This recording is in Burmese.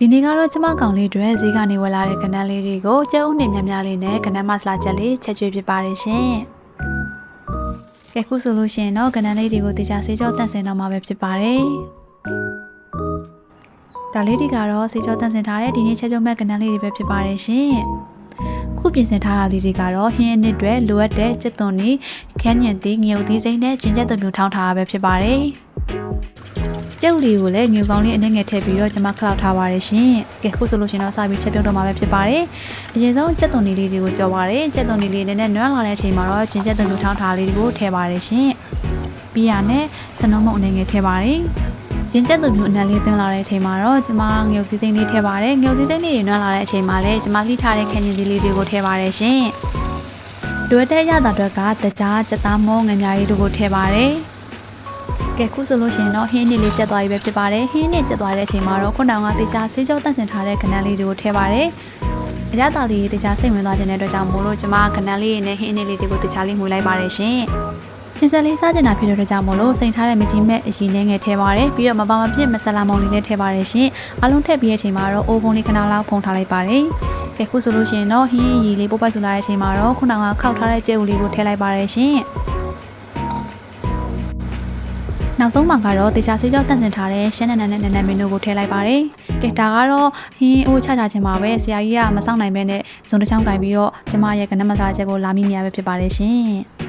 ဒီနေ့ကတော့ကျမကောင်လေးတွေဈေးကနေဝယ်လာတဲ့ကနန်းလေးတွေကိုကျုပ်နဲ့မြများလေးနဲ့ကနန်းမဆလာချက်လေးချက်ကျွေးဖြစ်ပါတယ်ရှင်။ကဲခုဆိုလို့ရှိရင်တော့ကနန်းလေးတွေကိုတေချာဆေးကြောတန့်စင်တော့မှာပဲဖြစ်ပါတယ်။ဒါလေးတွေကတော့ဆေးကြောတန့်စင်ထားတဲ့ဒီနေ့ချက်ပြုတ်မဲ့ကနန်းလေးတွေပဲဖြစ်ပါတယ်ရှင်။ခုပြင်ဆင်ထားတာလေးတွေကတော့ဟင်းအနစ်တွေလိုအပ်တဲ့စက်သွန်နီခန်းညံသီးငရုတ်သီးစိမ့်နဲ့ဂျင်ကျက်သွန်မျိုးထောင်းထားတာပဲဖြစ်ပါတယ်။ ကျုပ်လေးကိုလည်းငွေကောင်းလေးအနှဲငယ်ထည့်ပြီးတော့ကျွန်မခလောက်ထားပါတယ်ရှင်။ကဲခုဆိုလို့ရှိရင်တော့စပြီးချက်ပြုတ်တော့မှာပဲဖြစ်ပါတယ်။အရင်ဆုံးကြက်သွန်လေးလေးတွေကိုကြော်ပါတယ်။ကြက်သွန်လေးလေးနဲ့နွမ်းလာတဲ့အချိန်မှာတော့ဂျင်ကျက်သွန်မျိုးထောင်းထားလေးတွေကိုထည့်ပါတယ်ရှင်။ပြီးရနဲ့စနုံးမုံအနေငယ်ထည့်ပါတယ်။ဂျင်ကျက်သွန်မျိုးအနံလေးသွင်းလာတဲ့အချိန်မှာတော့ကျွန်မငုတ်သီးစိမ့်လေးထည့်ပါတယ်။ငုတ်သီးစိမ့်လေးတွေနွမ်းလာတဲ့အချိန်မှာလည်းကျွန်မလှိထားတဲ့ခင်းကျင်သီးလေးတွေကိုထည့်ပါတယ်ရှင်။တွေ့တဲ့ရတာအတွက်ကတကြားစက်သားမောငများလေးတို့ကိုထည့်ပါတယ်။ ကဲခုဆိုလို့ရှိရင်တော့ဟင်းနစ်လေးကျက်သွားပြီပဲဖြစ်ပါတယ်။ဟင်းနစ်ကျက်သွားတဲ့အချိန်မှာတော့ခုနကတေချာဆေးကြောတန့်စင်ထားတဲ့ကနန်းလေးတွေကိုထည့်ပါတယ်။အရသာလေးတေချာစိတ်ဝင်သွားခြင်းတဲ့အတွက်ကြောင့်မို့လို့ကျွန်မကနန်းလေးနဲ့ဟင်းနစ်လေးတွေကိုတေချာလေးမှုလိုက်ပါတယ်ရှင်။ချင်းစက်လေးစားကျင်တာဖြစ်တဲ့အတွက်ကြောင့်မို့လို့စိန်ထားတဲ့မကြီးမဲ့အရင်နဲ့ငယ်ထည့်ပါတယ်ပြီးတော့မပါမပြစ်မဆလာမောင်လေးလည်းထည့်ပါတယ်ရှင်အလုံးထည့်ပြီးတဲ့အချိန်မှာတော့အိုးဖုံးလေးခဏလောက်ဖုံးထားလိုက်ပါတယ်ကဲခုဆိုလို့ရှိရင်တော့ဟင်းရီလေးပို့ပိုက်ဆူလာတဲ့အချိန်မှာတော့ခုနကခောက်ထားတဲ့ကြဲဥလေးကိုထည့်လိုက်ပါတယ်ရှင် နောက်ဆုံးမှာကတော့တေချာဆေးကြောတန့်စင်ထားတဲ့ရှမ်းနန်းနန်းနဲ့နန်းနန်းမင်းတို့ကိုထည့်လိုက်ပါတယ်ကဲဒါကတော့ဟင်းအိုးချချခြင်းပါပဲဆရာကြီးကမစောင့်နိုင်ပဲနဲ့ဇုံတစ်ချောင်းကင်ပြီးတော့ကျမရဲ့ကနမစားချက်ကိုလာမိနေရပဲဖြစ်ပါတယ်ရှင်